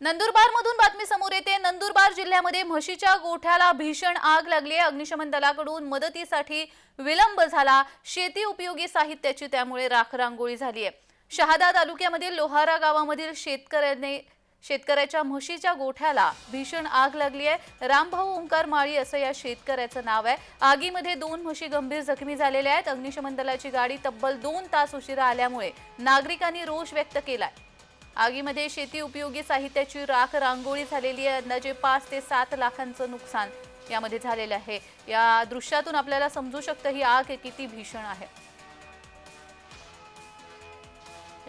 नंदुरबारमधून बातमी समोर येते. नंदुरबार जिल्ह्यामध्ये म्हशीच्या गोठ्याला भीषण आग लागली आहे. अग्निशमन दलाकडून मदतीसाठी विलंब झाला. शेती उपयोगी साहित्याची त्यामुळे राखरांगोळी झाली आहे. शहादा तालुक्यामधील लोहारा गावामधील शेतकऱ्याने शेतकऱ्याच्या म्हशीच्या गोठ्याला भीषण आग लागली आहे. रामभाऊ ओंकार माळी असं या शेतकऱ्याचं नाव आहे. आगीमध्ये दोन म्हशी गंभीर जखमी झालेल्या आहेत. अग्निशमन दलाची गाडी तब्बल दोन तास उशिरा आल्यामुळे नागरिकांनी रोष व्यक्त केलाय. आगीमध्ये शेती उपयोगी साहित्याची राख रांगोळी झालेली आहे. अंदाजे पाच ते सात लाखांचं नुकसान यामध्ये झालेलं आहे. या दृश्यातून आपल्याला समजू शकतं ही आग किती भीषण आहे.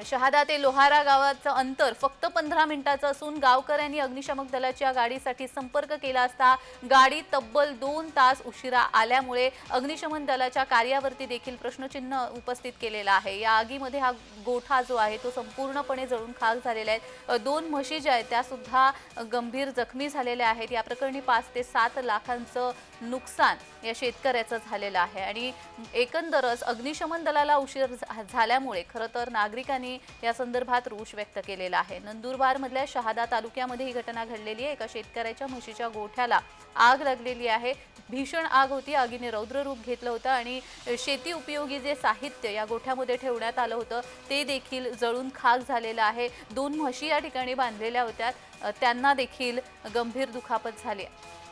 शहादा ते लोहारा गावाचं अंतर फक्त पंधरा मिनिटाचं असून गावकऱ्यांनी अग्निशामक दलाच्या गाडीसाठी संपर्क केला असता गाडी तब्बल दोन तास उशिरा आल्यामुळे अग्निशमन दलाच्या कार्यावरती देखील प्रश्नचिन्ह उपस्थित केलेलं आहे. या आगीमध्ये हा गोठा जो आहे तो संपूर्णपणे जळून खाक झालेला आहे. दोन म्हशी ज्या आहेत त्यासुद्धा गंभीर जखमी झालेल्या आहेत. या प्रकरणी पाच ते सात लाखांचं नुकसान या शेतकऱ्याचं झालेलं आहे. आणि एकंदरच अग्निशमन दलाला उशीर झा- झाल्यामुळे खरं तर नागरिकांनी या संदर्भात रोष व्यक्त केलेला आहे. नंदुरबारमधल्या शहादा तालुक्यामध्ये ही घटना घडलेली आहे. एका शेतकऱ्याच्या म्हशीच्या गोठ्याला आग लागलेली आहे. भीषण आग होती. आगीने रौद्र रूप घेतलं होतं आणि शेती उपयोगी जे साहित्य या गोठ्यामध्ये ठेवण्यात आलं होतं ते देखील जळून खाक झालेलं आहे. दोन म्हशी या ठिकाणी बांधलेल्या होत्या. त्यांना देखील गंभीर दुखापत झाली आहे.